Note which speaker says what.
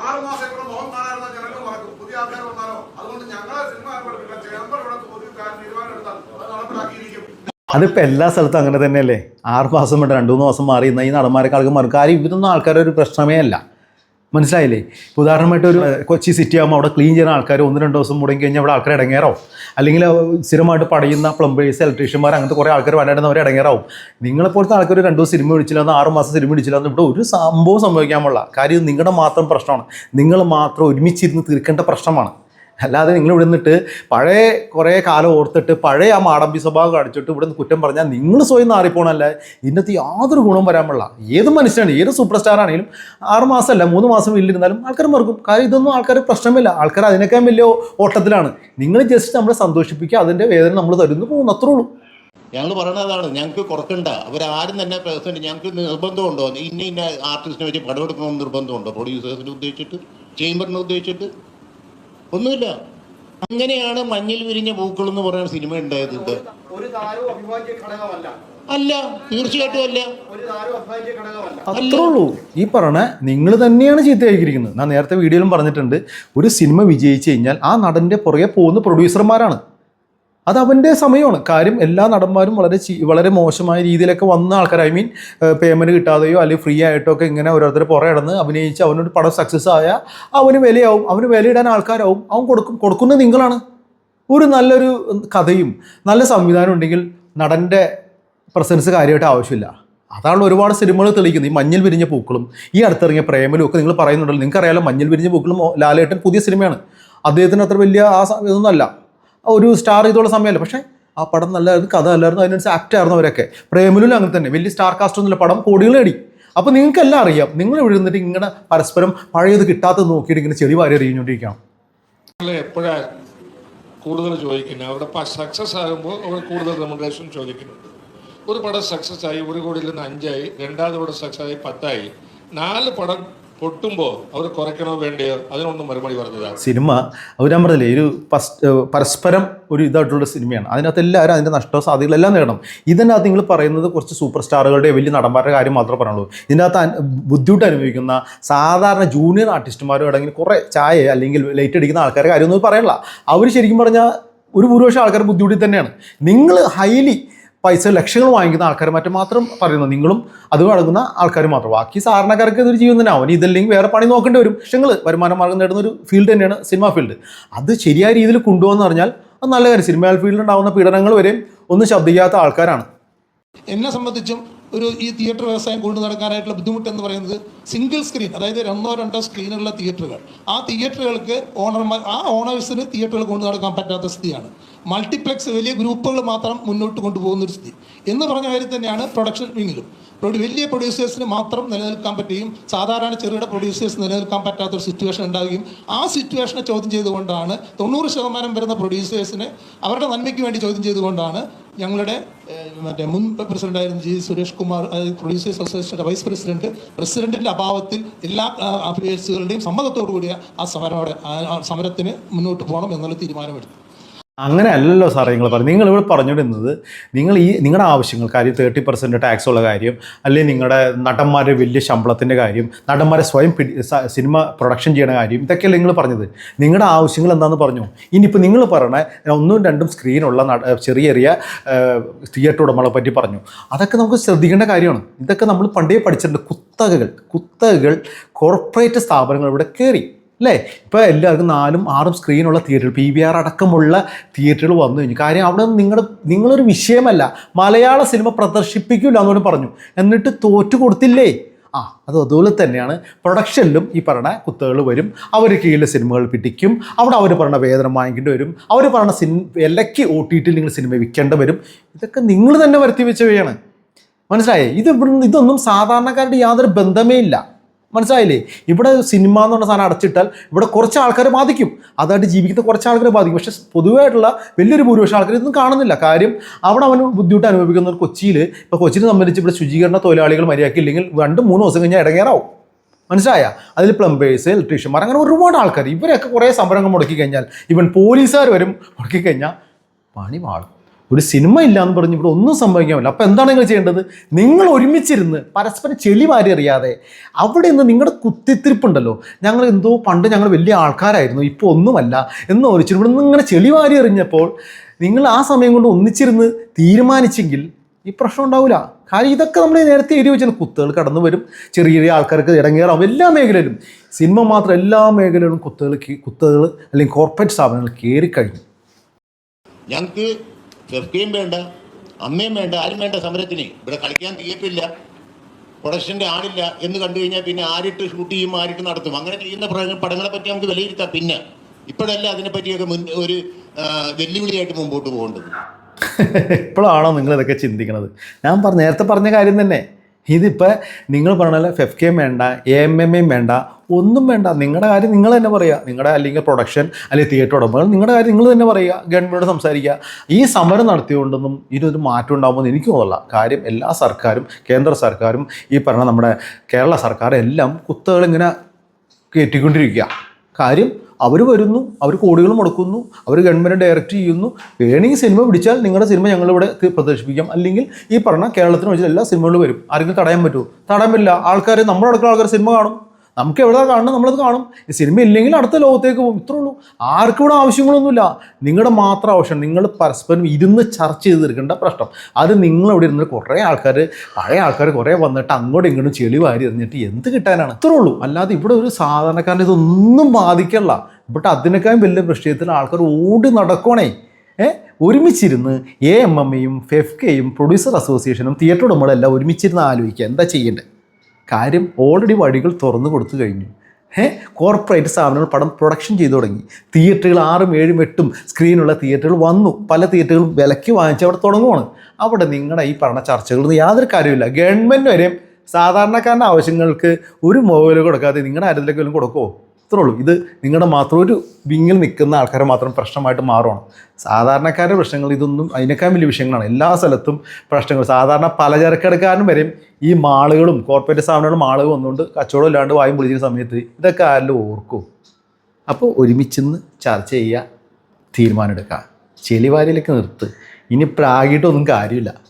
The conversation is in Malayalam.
Speaker 1: ആറ് മാസം ഇവിടെ മുഖം കാണാറുള്ള ജനങ്ങൾ മറക്കും പുതിയ ആൾക്കാർ വന്നാലോ? അതുകൊണ്ട് ഞങ്ങളെ സിനിമ ഏർപ്പെടുത്തില്ല ചേമ്പർ ഇവിടെ കാര്യം തീരുമാനം എടുത്താൽ അത് നടപ്പിലാക്കിയിരിക്കും.
Speaker 2: അതിപ്പോൾ എല്ലാ സ്ഥലത്തും അങ്ങനെ തന്നെയല്ലേ? ആറ് മാസം വേണ്ട രണ്ട് മൂന്ന് മാസം മാറി ഇന്ന് ഈ നടന്മാരെ കാലം മറക്കാരും ഇതൊന്നും ആൾക്കാരൊരു പ്രശ്നമേ അല്ല. മനസ്സിലായില്ലേ? ഇപ്പോൾ ഉദാഹരണമായിട്ട് ഒരു കൊച്ചി സിറ്റി ആകുമ്പോൾ അവിടെ ക്ലീൻ ചെയ്യുന്ന ആൾക്കാർ ഒന്ന് രണ്ട് ദിവസം മുടങ്ങി കഴിഞ്ഞാൽ അവിടെ ആൾക്കാർ ഇടങ്ങേറാവും. അല്ലെങ്കിൽ സ്ഥിരമായിട്ട് പടയുന്ന പ്ലംബേഴ്സ് ഇലക്ട്രീഷ്യന്മാർ അങ്ങനത്തെ കുറേ ആൾക്കാർ വരാണ്ടെന്ന് അവർ ഇടങ്ങേറാവും. നിങ്ങളെപ്പോലത്തെ ആൾക്കാർ രണ്ട് ദിവസം സിനിമ വിളിച്ചില്ല എന്ന് ആറ് മാസം സിനിമ വിളിച്ചില്ല എന്ന് ഇവിടെ ഒരു സംഭവം സംഭവിക്കാൻ പാടില്ല. കാര്യം നിങ്ങളുടെ മാത്രം പ്രശ്നമാണ്. നിങ്ങൾ മാത്രം ഒരുമിച്ചിരുന്ന് തീർക്കേണ്ട പ്രശ്നമാണ്. അല്ലാതെ നിങ്ങൾ ഇവിടെ നിന്നിട്ട് പഴയ കുറേ കാലം ഓർത്തിട്ട് പഴയ ആ മാടമ്പി സ്വഭാവം കാണിച്ചിട്ട് ഇവിടെ നിന്ന് കുറ്റം പറഞ്ഞാൽ നിങ്ങൾ സ്വയം നാറിപ്പോണല്ല? ഇന്നത്തെ യാതൊരു ഗുണവും വരാൻ പാടില്ല. ഏത് മനുഷ്യനാണ് ഏത് സൂപ്പർ സ്റ്റാർ ആണെങ്കിലും ആറ് മാസമല്ല മൂന്ന് മാസം വീട്ടിലിരുന്നാലും ആൾക്കാർ മറക്കും. കാര്യം ഇതൊന്നും ആൾക്കാർ പ്രശ്നമില്ല. ആൾക്കാർ അതിനേക്കാൾ വലിയ ഓട്ടത്തിലാണ്. നിങ്ങൾ ജസ്റ്റ് നമ്മളെ സന്തോഷിപ്പിക്കുക അതിന്റെ വേദന നമ്മൾ തരുന്നു പോകുന്നു അത്രേ ഉള്ളൂ.
Speaker 3: ഞങ്ങൾ പറയണതാണ് ഞങ്ങൾക്ക് കുറക്കണ്ട. അവരാരും തന്നെ പേഴ്സന്റ് ഞങ്ങൾക്ക് നിർബന്ധമുണ്ടോ? ഇന്ന ഇന്ന ആർട്ടിസ്റ്റിനെ വെച്ച് പടമെടുക്കണമെന്ന് നിർബന്ധമുണ്ടോ? പ്രൊഡ്യൂസേഴ്സിനെ ഉദ്ദേശിച്ചിട്ട് ചേംബറിനെ ഉദ്ദേശിച്ചിട്ട്? ഒന്നുമില്ല. അങ്ങനെയാണ് മഞ്ഞിൽ വിരിഞ്ഞ പൂക്കൾ എന്ന് പറയുന്ന സിനിമ ഉണ്ടായത് അല്ല തീർച്ചയായിട്ടും അല്ല.
Speaker 2: അത്രേ ഉള്ളൂ. ഈ പറഞ്ഞ നിങ്ങൾ തന്നെയാണ് ചീത്തയായിരിക്കുന്നത്. ഞാൻ നേരത്തെ വീഡിയോയിലും പറഞ്ഞിട്ടുണ്ട്. ഒരു സിനിമ വിജയിച്ചു കഴിഞ്ഞാൽ ആ നടന്റെ പുറകെ പോകുന്ന പ്രൊഡ്യൂസർമാരാണ് അത് അവന്റെ സമയമാണ്. കാര്യം എല്ലാ നടന്മാരും വളരെ വളരെ മോശമായ രീതിയിലൊക്കെ വന്ന ആൾക്കാർ ഐ മീൻ പേയ്മെന്റ് കിട്ടാതെയോ അല്ലെങ്കിൽ ഫ്രീ ആയിട്ടോ ഒക്കെ ഇങ്ങനെ ഓരോരുത്തർ പുറകെ നടന്ന് അഭിനയിച്ച് അവനൊരു പടം സക്സസ് ആയാൽ അവന് വിലയാവും. അവന് വിലയിടാൻ ആൾക്കാരാവും. അവൻ കൊടുക്കും കൊടുക്കുന്നത് നിങ്ങളാണ്. ഒരു നല്ലൊരു കഥയും നല്ല സംവിധാനം ഉണ്ടെങ്കിൽ നടന്റെ പ്രസൻസ് കാര്യമായിട്ട് ആവശ്യമില്ല. അതാണ് ഒരുപാട് സിനിമകൾ തെളിയിക്കുന്നത്. ഈ മഞ്ഞൾ വിരിഞ്ഞ പൂക്കളും ഈ അടുത്തിറങ്ങിയ പ്രേമലും ഒക്കെ നിങ്ങൾ പറയുന്നുണ്ടല്ലോ. നിങ്ങൾക്കറിയാലോ മഞ്ഞിൽ വിരിഞ്ഞ പൂക്കളും ലാലേട്ടൻ പുതിയ സിനിമയാണ്. അദ്ദേഹത്തിന് അത്ര വലിയ ആ ഇതൊന്നുമല്ല. ഒരു സ്റ്റാർ ചെയ്തുള്ള സമയമല്ല? പക്ഷേ ആ പടം നല്ലായിരുന്നു കഥ അല്ലായിരുന്നു. അതിനനുസരിച്ച് ആക്ട് ആയിരുന്നു അവരൊക്കെ. പ്രേമലും അങ്ങനെ തന്നെ. വലിയ സ്റ്റാർ കാസ്റ്റ് ഒന്നുമില്ല. പടം കോടികൾ നേടി. അപ്പോൾ നിങ്ങൾക്കെല്ലാം അറിയാം. നിങ്ങൾ ഇവിടെ ഇരുന്നിട്ട് ഇങ്ങനെ പരസ്പരം പഴയത് കിട്ടാത്തത് നോക്കിയിട്ട് ഇങ്ങനെ ചെടി വാരി
Speaker 4: എപ്പോഴാണ് കൂടുതൽ ചോദിക്കുന്നത്? അവിടെ സക്സസ് ആകുമ്പോൾ അവിടെ കൂടുതൽ റെമുനറേഷൻ ചോദിക്കുന്നുണ്ട്. ഒരു പടം സക്സസ് ആയി ഒരു കോടിയിൽ നിന്ന് അഞ്ചായി രണ്ടാമത് പടം സക്സസ് ആയി പത്തായി. നാല് പടം പൊട്ടുമ്പോൾ അവർ കുറയ്ക്കണോ വേണ്ടയോ? അതിനൊന്നും മറുപടി പറഞ്ഞതാണ്
Speaker 2: സിനിമ അവർ ഞാൻ പറഞ്ഞില്ലേ ഒരു പരസ്പരം ഒരു ഇതായിട്ടുള്ള സിനിമയാണ്. അതിനകത്ത് എല്ലാവരും അതിന്റെ നഷ്ടവും സാധ്യതകളെല്ലാം നേടണം. ഇതിനകത്ത് നിങ്ങൾ പറയുന്നത് കുറച്ച് സൂപ്പർ സ്റ്റാറുകളുടെ വലിയ നടന്മാരുടെ കാര്യം മാത്രമേ പറയുള്ളൂ ഇതിനകത്ത് ബുദ്ധിമുട്ട് അനുഭവിക്കുന്ന സാധാരണ ജൂനിയർ ആർട്ടിസ്റ്റുമാരും അടങ്ങി കുറേ ചായ അല്ലെങ്കിൽ ലൈറ്റ് അടിക്കുന്ന ആൾക്കാരുടെ കാര്യമൊന്നും പറയണില്ല അവർ ശരിക്കും പറഞ്ഞാൽ ഒരു ഭൂരിപക്ഷം ആൾക്കാർ ബുദ്ധിമുട്ടിൽ തന്നെയാണ്. നിങ്ങൾ ഹൈലി പൈസ ലക്ഷങ്ങൾ വാങ്ങിക്കുന്ന ആൾക്കാർ മറ്റും മാത്രം പറയുന്നു. നിങ്ങളും അത് വഴങ്ങുന്ന ആൾക്കാർ മാത്രം. ബാക്കി സാധാരണക്കാർക്ക് ഇതൊരു ജീവൻ തന്നെ അവൻ ഇതല്ലെങ്കിൽ വേറെ പണി നോക്കേണ്ടി വരും. ലക്ഷങ്ങൾ വരുമാന മാർഗം നേടുന്ന ഒരു ഫീൽഡ് തന്നെയാണ് സിനിമ ഫീൽഡ് അത് ശരിയായ രീതിയിൽ കൊണ്ടുപോകുന്ന പറഞ്ഞാൽ അത് നല്ല കാര്യം. സിനിമ ഫീൽഡിൽ ഉണ്ടാകുന്ന പീഡനങ്ങൾ വരെയും ഒന്നും ശബ്ദിക്കാത്ത ആൾക്കാരാണ്.
Speaker 5: എന്നെ സംബന്ധിച്ചും ഒരു ഈ തിയേറ്റർ വ്യവസായം കൊണ്ടു നടക്കാനായിട്ടുള്ള ബുദ്ധിമുട്ട് എന്ന് പറയുന്നത് സിംഗിൾ സ്ക്രീൻ അതായത് ഒന്നോ രണ്ടോ സ്ക്രീനുള്ള തിയേറ്ററുകൾ ആ തിയേറ്ററുകൾക്ക് ഓണർമാർ ആ ഓണേഴ്സിന് തിയേറ്ററുകൾ കൊണ്ടു നടക്കാൻ പറ്റാത്ത സ്ഥിതിയാണ്. മൾട്ടിപ്ലെക്സ് വലിയ ഗ്രൂപ്പുകൾ മാത്രം മുന്നോട്ട് കൊണ്ടുപോകുന്ന ഒരു സ്ഥിതി. എന്ന് പറഞ്ഞ കാര്യം തന്നെയാണ് പ്രൊഡക്ഷൻ വിങ്ങിലും വലിയ പ്രൊഡ്യൂസേഴ്സിന് മാത്രം നിലനിൽക്കാൻ പറ്റുകയും സാധാരണ ചെറുകിട പ്രൊഡ്യൂസേഴ്സ് നിലനിൽക്കാൻ പറ്റാത്ത ഒരു സിറ്റുവേഷൻ ഉണ്ടാവുകയും ആ സിറ്റുവേഷനെ ചോദ്യം ചെയ്തുകൊണ്ടാണ് തൊണ്ണൂറ് ശതമാനം വരുന്ന പ്രൊഡ്യൂസേഴ്സിനെ അവരുടെ നന്മയ്ക്ക് വേണ്ടി ചോദ്യം ചെയ്തുകൊണ്ടാണ് ഞങ്ങളുടെ മറ്റേ മുൻ പ്രസിഡന്റായിരുന്ന ജി സുരേഷ് കുമാർ പ്രൊഡ്യൂസേഴ്സ് അസോസിയേഷന്റെ വൈസ് പ്രസിഡന്റ് പ്രസിഡന്റിന്റെ അഭാവത്തിൽ എല്ലാ അഫിയേഴ്സുകളുടെയും സമ്മതത്തോടു കൂടിയ ആ സമരോടെ സമരത്തിന് മുന്നോട്ട് പോകണം എന്നുള്ള തീരുമാനമെടുത്തു.
Speaker 2: അങ്ങനെ അല്ലല്ലോ സാറേ നിങ്ങൾ പറഞ്ഞു നിങ്ങൾ ഇവിടെ പറഞ്ഞുകൊണ്ടിരുന്നത് നിങ്ങൾ ഈ നിങ്ങളുടെ ആവശ്യങ്ങൾ കാര്യം തേർട്ടി പെർസെന്റ് ടാക്സ് ഉള്ള കാര്യം അല്ലെങ്കിൽ നിങ്ങളുടെ നടന്മാരുടെ വലിയ ശമ്പളത്തിന്റെ കാര്യം നടന്മാരെ സ്വയം സിനിമ പ്രൊഡക്ഷൻ ചെയ്യണ കാര്യം ഇതൊക്കെയല്ലേ നിങ്ങൾ പറഞ്ഞത്. നിങ്ങളുടെ ആവശ്യങ്ങൾ എന്താണെന്ന് പറഞ്ഞു. ഇനിയിപ്പോൾ നിങ്ങൾ പറയണ ഒന്നും രണ്ടും സ്ക്രീനുള്ള ചെറിയ ചെറിയ തിയേറ്റർ ഉടമകളെ പറ്റി പറഞ്ഞു. അതൊക്കെ നമുക്ക് ശ്രദ്ധിക്കേണ്ട കാര്യമാണ്. ഇതൊക്കെ നമ്മൾ പണ്ടേ പഠിച്ചിട്ടുണ്ട്. കുത്തകകൾ കുത്തകകൾ കോർപ്പറേറ്റ് സ്ഥാപനങ്ങൾ ഇവിടെ കയറി അല്ലേ? ഇപ്പോൾ എല്ലാവർക്കും നാലും ആറും സ്ക്രീനുള്ള തിയേറ്ററുകൾ പി വി ആർ അടക്കമുള്ള തിയേറ്ററുകൾ വന്നു കഴിഞ്ഞു. കാര്യം അവിടെ നിങ്ങളുടെ നിങ്ങളൊരു വിഷയമല്ല. മലയാള സിനിമ പ്രദർശിപ്പിക്കില്ല എന്നോട് പറഞ്ഞു. എന്നിട്ട് തോറ്റു കൊടുത്തില്ലേ? ആ അത് അതുപോലെ തന്നെയാണ് പ്രൊഡക്ഷനിലും ഈ പറഞ്ഞ കുത്തുകൾ വരും. അവർ കീഴിലെ സിനിമകൾ പിടിക്കും. അവിടെ അവർ പറഞ്ഞ വേതനം വാങ്ങിക്കേണ്ടി വരും. അവർ പറഞ്ഞ സിനിമ വിലയ്ക്ക് ഒ ടി ടിയിൽ നിങ്ങൾ സിനിമ വിൽക്കേണ്ടി വരും. ഇതൊക്കെ നിങ്ങൾ തന്നെ വരുത്തി വെച്ചവയാണ്. മനസ്സിലായേ? ഇത് ഇതൊന്നും സാധാരണക്കാരുടെ യാതൊരു ബന്ധമേ ഇല്ല. മനസ്സിലായില്ലേ? ഇവിടെ സിനിമ എന്ന് പറഞ്ഞ സാധനം അടച്ചിട്ടാൽ ഇവിടെ കുറച്ച് ആൾക്കാരെ ബാധിക്കും. അതായിട്ട് ജീവിക്കുന്ന കുറച്ച് ആൾക്കാരെ ബാധിക്കും. പക്ഷേ പൊതുവായിട്ടുള്ള വലിയൊരു ഭൂരിപക്ഷം ആൾക്കാർ ഇതൊന്നും കാണുന്നില്ല. കാര്യം അവിടെ അവന് ബുദ്ധിമുട്ട് അനുഭവിക്കുന്ന കൊച്ചിയിൽ ഇപ്പോൾ കൊച്ചിനെ സംബന്ധിച്ച് ഇവിടെ ശുചീകരണ തൊഴിലാളികൾ മര്യാദക്കില്ലെങ്കിൽ രണ്ട് മൂന്ന് ദിവസം കഴിഞ്ഞാൽ ഇടങ്ങേറാവും. മനസ്സിലായ? അതിൽ പ്ലംബേഴ്സ് ഇലക്ട്രീഷ്യന്മാർ അങ്ങനെ ഒരുപാട് ആൾക്കാർ ഇവരൊക്കെ കുറേ സംരംഭം മുടക്കി കഴിഞ്ഞാൽ ഇവൻ പോലീസുകാർ വരും. മുടക്കി കഴിഞ്ഞാൽ പണി പാടും ഒരു സിനിമ ഇല്ല എന്ന് പറഞ്ഞ് ഇവിടെ ഒന്നും സംഭവിക്കാൻ പറ്റില്ല. അപ്പോൾ എന്താണ് നിങ്ങൾ ചെയ്യേണ്ടത്? നിങ്ങൾ ഒരുമിച്ചിരുന്ന് പരസ്പരം ചെളി വാരി അറിയാതെ അവിടെ നിന്ന് നിങ്ങളുടെ കുത്തിത്തിരിപ്പുണ്ടല്ലോ. ഞങ്ങൾ എന്തോ പണ്ട് ഞങ്ങൾ വലിയ ആൾക്കാരായിരുന്നു ഇപ്പോൾ ഒന്നുമല്ല എന്ന് ഓർച്ചിട്ട് ഇവിടെ നിന്ന് ഇങ്ങനെ ചെളി വാരി എറിഞ്ഞപ്പോൾ നിങ്ങൾ ആ സമയം കൊണ്ട് ഒന്നിച്ചിരുന്ന് തീരുമാനിച്ചെങ്കിൽ ഈ പ്രശ്നം ഉണ്ടാവില്ല കാര്യം ഇതൊക്കെ നമ്മൾ നേരത്തെ എഴുതി വെച്ചാൽ കുത്തുകൾ കടന്നു വരും. ചെറിയ ചെറിയ ആൾക്കാർക്ക് ഇടങ്ങേറാവും. എല്ലാ മേഖലയിലും. സിനിമ മാത്രം എല്ലാ മേഖലയിലും കുത്തുകൾ കുത്തുകൾ അല്ലെങ്കിൽ കോർപ്പറേറ്റ് സ്ഥാപനങ്ങൾ കയറിക്കഴിഞ്ഞു.
Speaker 3: ഞങ്ങൾക്ക് ഫെഫ്കയും വേണ്ട അമ്മയും വേണ്ട ആരും വേണ്ട സമരത്തിന്. ഇവിടെ കളിക്കാൻ തീയപ്പില്ല പ്രൊഡക്ഷന്റെ ആളില്ല എന്ന് കണ്ടു കഴിഞ്ഞാൽ പിന്നെ ആരിട്ട് ഷൂട്ട് ചെയ്യും ആരിട്ട് നടത്തും. അങ്ങനെ ചെയ്യുന്ന പട- പടങ്ങളെ പറ്റി നമുക്ക് വിലയിരുത്താം. പിന്നെ ഇപ്പോഴല്ല അതിനെപ്പറ്റിയൊക്കെ മുൻ ഒരു വെല്ലുവിളിയായിട്ട് മുമ്പോട്ട് പോകേണ്ടത്.
Speaker 2: ഇപ്പോഴാണോ നിങ്ങൾ ഇതൊക്കെ ചിന്തിക്കുന്നത് ഞാൻ പറഞ്ഞ നേരത്തെ പറഞ്ഞ കാര്യം തന്നെ. ഇതിപ്പോൾ നിങ്ങൾ പറഞ്ഞാൽ ഫെഫ് കെയും വേണ്ട എ എം എം എയും വേണ്ട ഒന്നും വേണ്ട. നിങ്ങളുടെ കാര്യം നിങ്ങൾ തന്നെ പറയുക. നിങ്ങളുടെ അല്ലെങ്കിൽ പ്രൊഡക്ഷൻ അല്ലെങ്കിൽ തിയേറ്റർ ഉടമകൾ നിങ്ങളുടെ കാര്യം നിങ്ങൾ തന്നെ പറയുക. ഗവൺമെന്റോട് സംസാരിക്കുക. ഈ സമരം നടത്തിയുകൊണ്ടൊന്നും ഇതിനൊരു മാറ്റം ഉണ്ടാകുമെന്ന് എനിക്ക് തോന്നില്ല കാര്യം എല്ലാ സർക്കാരും കേന്ദ്ര സർക്കാരും ഈ പറഞ്ഞ നമ്മുടെ കേരള സർക്കാരും എല്ലാം കുത്തകൾ ഇങ്ങനെ കയറ്റിക്കൊണ്ടിരിക്കുക കാര്യം അവർ വരുന്നു അവർ കോടികൾ മുടക്കുന്നു അവർ ഗവൺമെന്റ് ഡയറക്റ്റ് ചെയ്യുന്നു. വേണമെങ്കിൽ സിനിമ പിടിച്ചാൽ നിങ്ങളുടെ സിനിമ ഞങ്ങളിവിടെ പ്രദർശിപ്പിക്കാം. അല്ലെങ്കിൽ ഈ പറഞ്ഞ കേരളത്തിന് വെച്ചാൽ എല്ലാ സിനിമകളും വരും. ആരെങ്കിലും തടയാൻ പറ്റുമോ? തടയാൻ പറ്റില്ല. ആൾക്കാർ നമ്മുടെ അടുക്കള ആൾക്കാർ സിനിമ കാണും. നമുക്ക് എവിടെ കാണണം നമ്മളത് കാണും. സിനിമ ഇല്ലെങ്കിൽ അടുത്ത ലോകത്തേക്ക് പോകും. ഇത്രേ ഉള്ളൂ. ആർക്കും ഇവിടെ ആവശ്യങ്ങളൊന്നുമില്ല. നിങ്ങളുടെ മാത്രം ആവശ്യം. നിങ്ങൾ പരസ്പരം ഇരുന്ന് ചർച്ച ചെയ്ത് തീർക്കേണ്ട പ്രശ്നം. അത് നിങ്ങൾ ഇവിടെ ഇരുന്ന് കുറേ ആൾക്കാർ പഴയ ആൾക്കാർ കുറേ വന്നിട്ട് അങ്ങോട്ടും ഇങ്ങോട്ടും ചെളി വാരി എറിഞ്ഞിട്ട് എന്ത് കിട്ടാനാണ്? ഇത്രേ ഉള്ളൂ. അല്ലാതെ ഇവിടെ ഒരു സാധാരണക്കാരനെ ഇതൊന്നും ബാധിക്കല്ല. ബട്ട് അതിനേക്കാളും വലിയ വിഷയത്തിൽ ആൾക്കാർ ഓടി നടക്കണേ ഏ? ഒരുമിച്ചിരുന്ന് എ എം എം എയും പ്രൊഡ്യൂസർ അസോസിയേഷനും തിയേറ്റർ ഉടമകളെല്ലാം ഒരുമിച്ചിരുന്ന് ആലോചിക്കുക. എന്താ ചെയ്യേണ്ടത്? കാര്യം ഓൾറെഡി വഴികൾ തുറന്നു കൊടുത്തു കഴിഞ്ഞു. ഏ കോർപ്പറേറ്റ് സ്ഥാപനങ്ങൾ പടം പ്രൊഡക്ഷൻ ചെയ്തു തുടങ്ങി. തിയേറ്ററുകൾ ആറും ഏഴും എട്ടും സ്ക്രീനുള്ള തിയേറ്ററുകൾ വന്നു. പല തിയേറ്ററുകളും വിലയ്ക്ക് വാങ്ങിച്ച് അവിടെ തുടങ്ങുവാണ്. അവിടെ നിങ്ങളുടെ ഈ പറഞ്ഞ ചർച്ചകളൊന്നും യാതൊരു കാര്യമില്ല ഗവൺമെന്റ് വരെയും സാധാരണക്കാരന്റെ ആവശ്യങ്ങൾക്ക് ഒരു മൊബൈൽ കൊടുക്കാതെ നിങ്ങളുടെ ആരെങ്കിലും കൊടുക്കുമോ ഇത്രേ ഉള്ളൂ ഇത് നിങ്ങളുടെ മാത്രം ഒരു വിങ്ങിൽ നിൽക്കുന്ന ആൾക്കാരെ മാത്രം പ്രശ്നമായിട്ട് മാറുകയാണ് സാധാരണക്കാരുടെ പ്രശ്നങ്ങൾ ഇതൊന്നും അതിനേക്കാൾ വലിയ വിഷയങ്ങളാണ്. എല്ലാ സ്ഥലത്തും പ്രശ്നങ്ങൾ. സാധാരണ പലചരക്കെടുക്കാരനും വരെയും ഈ മാളുകളും കോർപ്പറേറ്റ് സ്ഥാപനങ്ങളും മാളുകൾ വന്നുകൊണ്ട് കച്ചവടം ഇല്ലാണ്ട് വായും പൊളിക്കുന്ന സമയത്ത് ഇതൊക്കെ ആരെങ്കിലും ഓർക്കും. അപ്പോൾ ഒരുമിച്ചെന്ന് ചർച്ച ചെയ്യുക തീരുമാനമെടുക്കുക. ചെളിവാരിയിലേക്ക് നിർത്ത്. ഇനി പ്രാഗിയിട്ടൊന്നും കാര്യമില്ല.